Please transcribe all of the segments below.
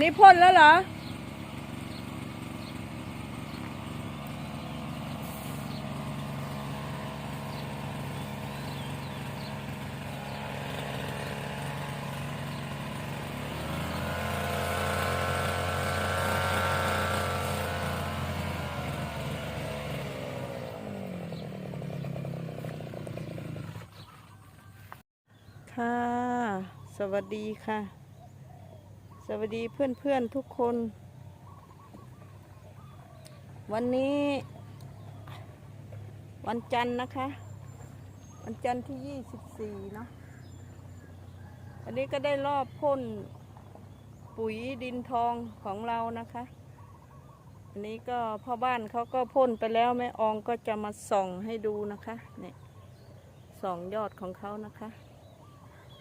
นี่พ่นแล้วเหรอ ค่ะ สวัสดีค่ะ สวัสดีเพื่อนๆทุกคน วันนี้ วันจันทร์นะคะ วันจันทร์ที่24เนาะอันนี้ก็ได้รอบพ่นปุ๋ยดินทองของเรานะคะ อันนี้ก็พ่อบ้านเขาก็พ่นไปแล้วแม่อองก็จะมาส่องให้ดูนะคะเนี่ยส่องยอดของเขานะคะ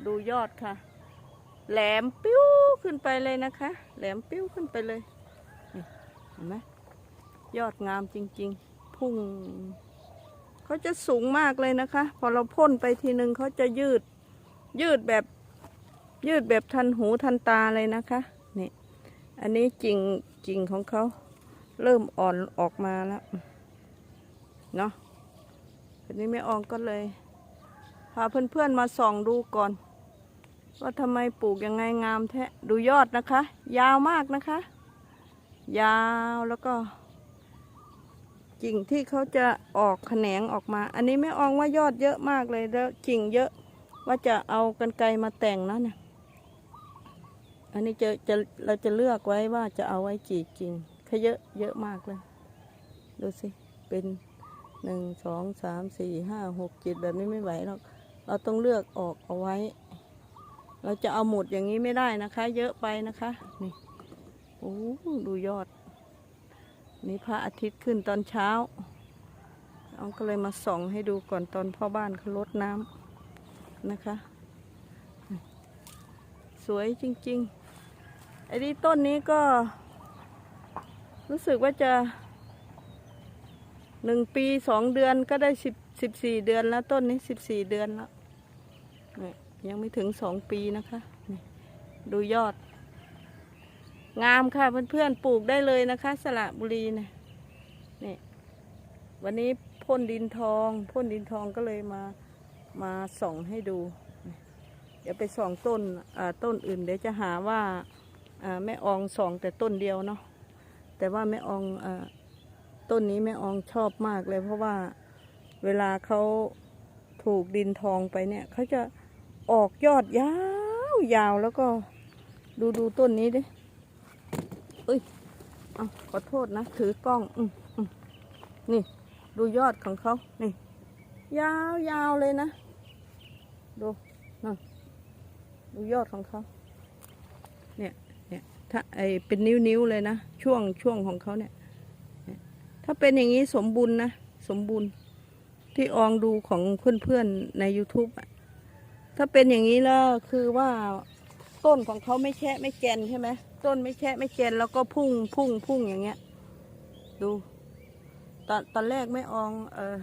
ดูยอดค่ะ แหลมปิ้วขึ้นไปเลยนะคะ แหลมปิ้วขึ้นไปเลยเห็นไหมยอดงามจริง ๆ พุ่งเขาจะสูงมากเลยนะคะ พอเราพ่นไปทีหนึ่งเขาจะยืด ยืดแบบยืดแบบทันหูทันตาเลยนะคะนี่อันนี้กิ่งกิ่งของเขาเริ่มอ่อนออกมาแล้วเนาะอันนี้ไม่อองก็เลยพาเพื่อนๆมาส่องดูก่อน ว่าทำไมปลูกยังไงงามแท้ดูยอดนะคะ ยาวมากนะคะ ยาวแล้วก็กิ่งที่เขาจะออกแขนงออกมา อันนี้ไม่อองว่ายอดเยอะมากเลยแล้วกิ่งเยอะว่าจะเอากันไกรมาแต่งนะเนี่ยอันนี้จะจะเราจะเลือกไว้ว่าจะเอาไว้กี่กิ่งเขาเยอะเยอะมากเลย ดูสิเป็นหนึ่งสองสามสี่ห้าหกเจ็ดแบบนี้ไม่ไหวหรอกเราต้องเลือกออกเอาไว้ เราจะเอาหมดอย่างนี้ไม่ได้นะคะ เยอะไปนะคะ นี่โอ้ดูยอด นี่พระอาทิตย์ขึ้นตอนเช้าเอาก็เลยมาส่องให้ดูก่อนตอนพ่อบ้านเขาลดน้ำนะคะ สวยจริงๆไอ้ที่ต้นนี้ก็ รู้สึกว่าจะหนึ่งปีสองเดือนก็ได้สิบสิบสี่เดือนแล้วต้นนี้สิบสี่เดือนแล้วนี่ ยังไม่ถึงสองปีนะคะดูยอด งามค่ะเพื่อนๆปลูกได้เลยนะคะ สระบุรีเนี่ยนี่วันนี้พ่นดินทองพ่นดินทองก็เลยมามาส่องให้ดู เดี๋ยวไปส่องต้นอ่าต้นอื่น เดี๋ยวจะหาว่าแม่อองส่องแต่ต้นเดียวเนาะแต่ว่าแม่อองอต้นนี้แม่อองชอบมากเลย เพราะว่าเวลาเขาถูกดินทองไปเนี่ยเขาจะ ออกยอดยาวยาวแล้วก็ดูดูต้นนี้ดิเอ้ยเอาขอโทษนะ ถือกล้องอืมอืมนี่ ดูยอดของเขานี่ ยาวยาวเลยนะ ดูนั่นดูยอดของเขาเนี่ยเนี่ยถ้าไอเป็นนิ้วๆเลยนะ ช่วงช่วงของเขาเนี่ย ถ้าเป็นอย่างนี้สมบูรณ์นะ สมบูรณ์ที่อองดูของเพื่อนๆใน YouTube อะ ถ้าเป็นอย่างนี้แล้วคือว่าต้นของเขาไม่แช่ไม่แกนใช่ไหมต้นไม่แช่ไม่แกนแล้วก็พุ่งพุ่งพุ่งอย่างเงี้ย ดู ตอนตอนแรกไม่ออง เออ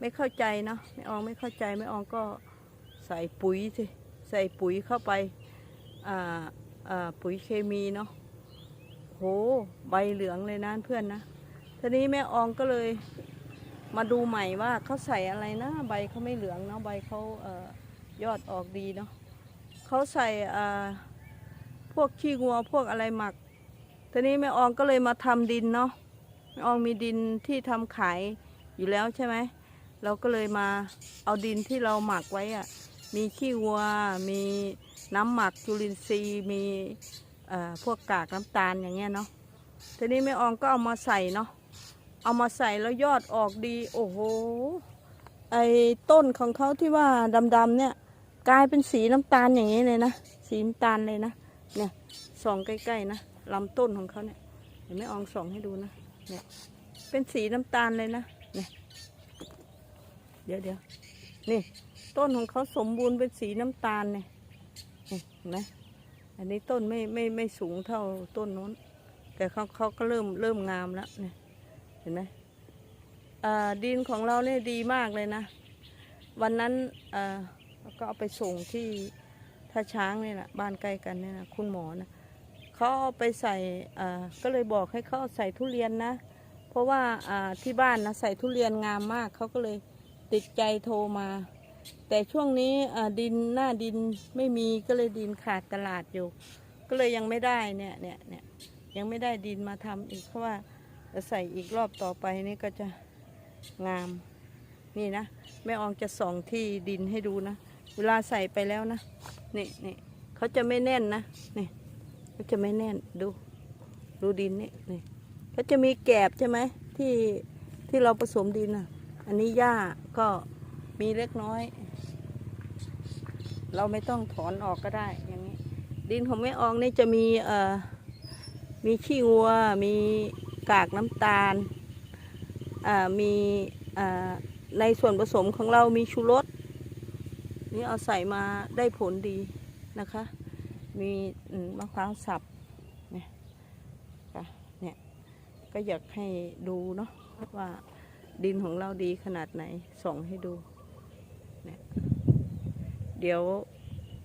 ไม่เข้าใจเนาะไม่อองไม่เข้าใจไม่อองก็ใส่ปุ๋ยสิใส่ปุ๋ยเข้าไป อ่าอ่าปุ๋ยเคมีเนาะโหใบเหลืองเลยนะเพื่อนนะทีนี้แม่อองก็เลยมาดูใหม่ว่าเขาใส่อะไรนะ ใบเขาไม่เหลืองเนาะใบเขาเออ ยอดออกดีเนาะเขาใส่พวกขี้งัวพวกอะไรหมักทีนี้แม่อองก็เลยมาทำดินเนาะแม่อองมีดินที่ทำขายอยู่แล้วใช่ไหมเราก็เลยมาเอาดินที่เราหมักไว้อะมีขี้วัว มีน้ำหมักจุลินทรีย์มีพวกกากน้ำตาลอย่างเงี้ยเนาะทีนี้แม่อองก็เอามาใส่เนาะเอามาใส่แล้วยอดออกดี โอ้โห ไอ้ต้นของเขาที่ว่าดำๆเนี่ย กลายเป็นสีน้ำตาลอย่างนี้เลยนะ สีน้ำตาลเลยนะ เนี่ยส่องใกล้ๆนะลำต้นของเขาเนี่ยเห็นไหมอองส่องให้ดูนะ เนี่ย เป็นสีน้ำตาลเลยนะ เนี่ย เดี๋ยวเดี๋ยวนี่ ต้นของเขาสมบูรณ์เป็นสีน้ำตาลเนี่ยเห็นไหมอันนี้ต้นไม่ไม่ไม่สูงเท่าต้นโน้น แต่เขาเขาก็เริ่มเริ่มงามแล้วเนี่ย เห็นไหมอ่าดินของเราเนี่ยดีมากเลยนะ วันนั้นอ่า เราก็เอาไปส่งที่ท่าช้างนี่แหละบ้านใกล้กันเนี่ยนะคุณหมอนะเขเขาเอาไปใส่ก็เลยบอกให้เขาใส่ทุเรียนนะ เพราะว่าที่บ้านนะใส่ทุเรียนงามมากเขาก็เลยติดใจโทรมา แต่ช่วงนี้ดินหน้าดินไม่มีก็เลยดินขาดตลาดอยู่ ก็เลยยังไม่ได้เนี่ยเนี่ยเนี่ยยังไม่ได้ดินมาทำอีกเพราะว่าจะใส่อีกรอบต่อไปนี่ก็จะงามนี่นะแม่อองจะส่องที่ดินให้ดูนะ เวลาใส่ไปแล้วนะนี่นี่เขาจะไม่แน่นนะนี่เขาจะไม่แน่นดู ดูดินนี่นี่เขาจะมีแกบใช่ไหมที่ที่เราผสมดินอะ อันนี้หญ้าก็มีเล็กน้อย เราไม่ต้องถอนออกก็ได้อย่างนี้ ดินของแม่อองนี่จะมีเอ่อมีขี้วัว มีกากน้ำตาลอ่ามีอ่าในส่วนผสมของเรามีชูรส นี่เอาใส่มาได้ผลดีนะคะ มีมะพร้าวสับเนี่ยเนี่ยก็อยากให้ดูเนาะว่าดินของเราดีขนาดไหนส่องให้ดูเนี่ยเดี๋ยว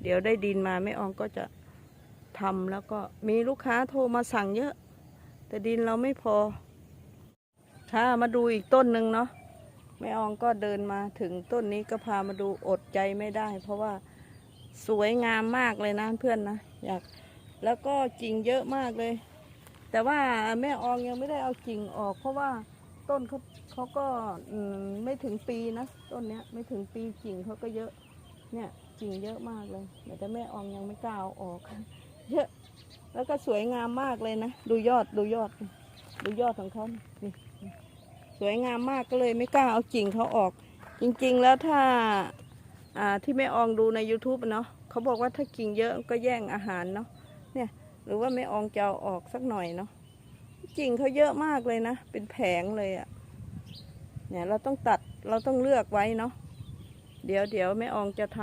เดี๋ยวได้ดินมาแม่อองก็จะทำแล้วก็มีลูกค้าโทรมาสั่งเยอะ แต่ดินเราไม่พอค่ะมาดูอีกต้นหนึ่งเนาะ แม่อองก็เดินมาถึงต้นนี้ก็พามาดูอดใจไม่ได้ เพราะว่าสวยงามมากเลยนะเพื่อนนะอยากแล้วก็กิ่งเยอะมากเลย แต่ว่าแม่อองยังไม่ได้เอากิ่งออก เพราะว่าต้นเขาเขาก็ไม่ถึงปีนะต้นเนี้ยไม่ถึงปีกิ่งเขาก็เยอะ เนี่ยกิ่งเยอะมากเลยแต่แม่อองยังไม่กล้าเอาออก เยอะ แล้วก็สวยงามมากเลยนะ ดูยอดดูยอด ดูยอดของเขานี่ สวยงามมากก็เลยไม่กล้าเอากิ่งเขาออก จริงๆแล้วถ้าอ่าที่แม่อองดูใน YouTube เนาะเขาบอกว่าถ้ากิ่งเยอะก็แย่งอาหารเนาะเนี่ยหรือว่าแม่อองจะเอาออกสักหน่อยเนาะกิ่งเขาเยอะมากเลยนะ เป็นแผงเลยอะเนี่ยเราต้องตัดเราต้องเลือกไว้เนาะเดี๋ยวเดี๋ยวแม่อองจะท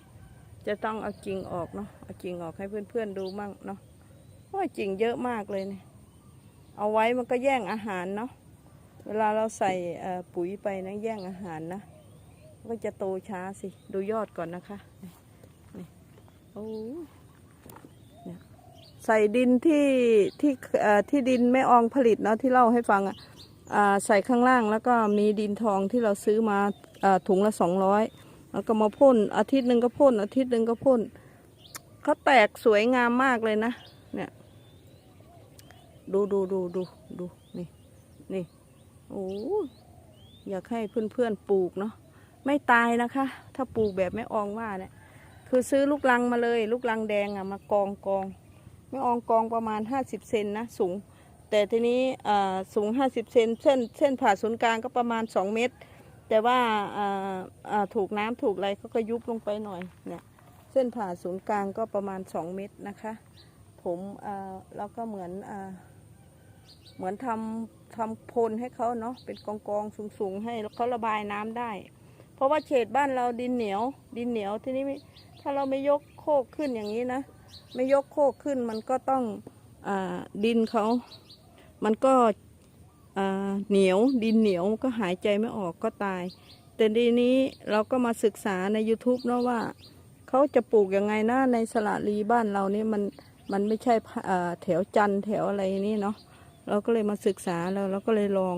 ำจะต้องเอากิ่งออกเนาะเอากิ่งออกให้เพื่อนๆดูมั่งเนาะเพราะว่ากิ่งเยอะมากเลยเนี่ยเอาไว้มันก็แย่งอาหารเนาะ เวลาเราใส่ปุ๋ยไปนะแย่งอาหารนะก็จะโตช้าสิ ดูยอดก่อนนะคะนี่นโอ้นี่ใส่ดินที่ที่ที่ดินแม่อองผลิตเนาะที่เล่าให้ฟังอะอ่าใส่ข้างล่างแล้วก็มีดินทองที่เราซื้อมาอ่าถุงละสองร้อยแล้วก็มาพ่นอาทิตย์หนึ่งก็พ่นอาทิตย์หนึ่งก็พ่นเขาแตกสวยงามมากเลยนะ เนี่ย ดูดูดูดูดูนี่นี่ โอ้อยากให้เพื่อนๆปลูกเนาะไม่ตายนะคะ ถ้าปลูกแบบแม่อองว่าเนี่ยคือซื้อลูกลังมาเลย ลูกลังแดงอะมากองกองแม่อองกองประมาณห้าสิบเซนนะสูง แต่ทีนี้สูงห้าสิบเซนเส้นเส้นผ่าศูนย์กลางก็ประมาณสองเมตร แต่ว่าถูกน้ำถูกอะไรเขาก็ยุบลงไปหน่อยเนี่ยเส้นผ่าศูนย์กลางก็ประมาณสองเมตรนะคะ ผมแล้วก็เหมือนอ เหมือนทำทำโพนให้เขาเนาะเป็นกองกองสูงสูงๆให้เขาระบายน้ำได้ เพราะว่าเขตบ้านเราดินเหนียว ดินเหนียวทีนี้ไม่ถ้าเราไม่ยกโคกขึ้นอย่างนี้นะ ไม่ยกโคกขึ้นมันก็ต้องอดินเขา มันก็เหนียวดินเหนียวก็หายใจไม่ออกก็ตาย แต่ทีนี้เราก็มาศึกษาใน YouTube เนาะว่าเขาจะปลูกยังไงนะในสระลีบ้านเรานี่มันมันไม่ใช่แถวจันแถวอะไรนี่เนาะ เราก็เลยมาศึกษาแล้วเราก็เลยลอง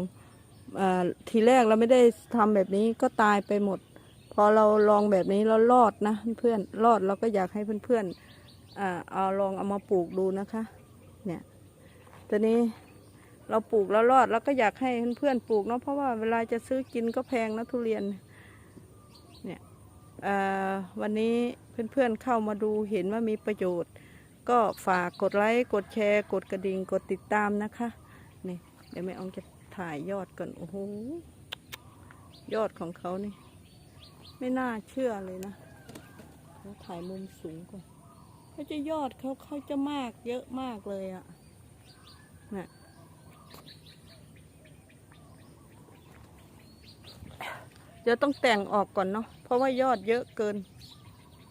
อทีแรกเราไม่ได้ทำแบบนี้ก็ตายไปหมด พอเราลองแบบนี้แล้วรอดนะเพื่อนรอดเราก็อยากให้เพื่อนๆอ่าเอาลองเอามาปลูกดูนะคะ เนี่ยตอนนี้เราปลูกแล้วรอดแล้วก็อยากให้เพื่อนๆปลูกเนาะเพราะว่าเวลาจะซื้อกินก็แพงนะทุเรียนเนี่ยวันนี้เพื่อนๆเข้ามาดูเห็นว่ามีประโยชน์ ก็ฝากกดไลค์ กดแชร์ กดกระดิ่ง กดติดตามนะคะ นี่ เดี๋ยวแม่อองจะถ่ายยอดก่อน โอ้โห ยอดของเขานี่ ไม่น่าเชื่อเลยนะเราถ่ายมุมสูงก่อนเขาจะยอดเขาเขาจะมากเยอะมากเลยอะ่ะน่ะเดี๋ยวต้องแต่งออกก่อนเนาะ เพราะว่ายอดเยอะเกิน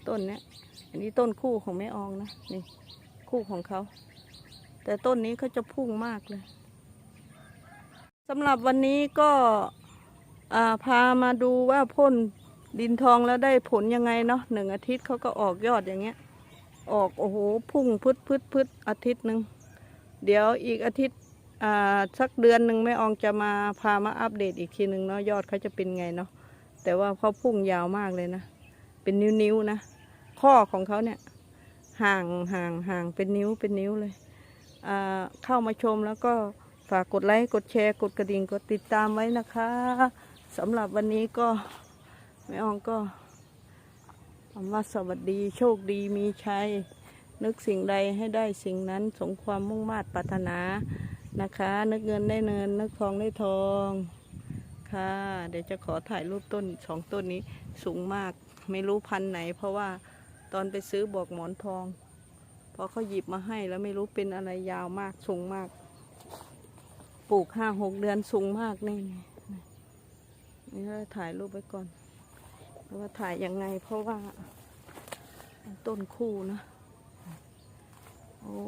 ต้นเนี้ยอันนี้ต้นคู่ของแม่อองนะนี่คู่ของเขา แต่ต้นนี้เขาจะพุ่งมากเลยสำหรับวันนี้ก็อ่าพามาดูว่าพ่นดินทองแล้วได้ผลยังไงเนาะหนึ่งอาทิตย์เขาก็ออกยอดอย่างเงี้ย ออกโอ้โหพุ่งพึดพึดพึดอาทิตย์หนึ่งเดี๋ยวอีกอาทิตย์อ่าสักเดือนหนึ่งแม่อองจะมาพามาอัปเดตอีกทีหนึ่งเนาะยอดเขาจะเป็นไงเนาะแต่ว่าเขาพุ่งยาวมากเลยนะ เป็นนิ้วๆนะ ข้อของเขาเนี่ย ห่างห่างห่างเป็นนิ้วเป็นนิ้วเลยเข้ามาชมแล้วก็ฝากกดไลค์ กดแชร์ กดกระดิ่ง กดติดตามไว้นะคะสำหรับวันนี้ก็แม่อองก็คำว่าสวัสดีโชคดีมีชัย นึกสิ่งใดให้ได้สิ่งนั้นสมความมุ่งมา่ปรารถนานะคะ นึกเงินได้เงิน นึกทองได้ทองค่ะ เดี๋ยวจะขอถ่ายรูปต้นสองต้นนี้สูงมาก ไม่รู้พันไหนเพราะว่า ตอนไปซื้อบอกหมอนทอง พอเขาหยิบมาให้แล้วไม่รู้เป็นอะไรยาวมากสูงมาก ปลูกห้าหกเดือนสูงมากนี่นี่เราถ่ายรูปไว้ก่อนว่าถ่ายยังไง เพราะว่าต้นคู่นะ โอ้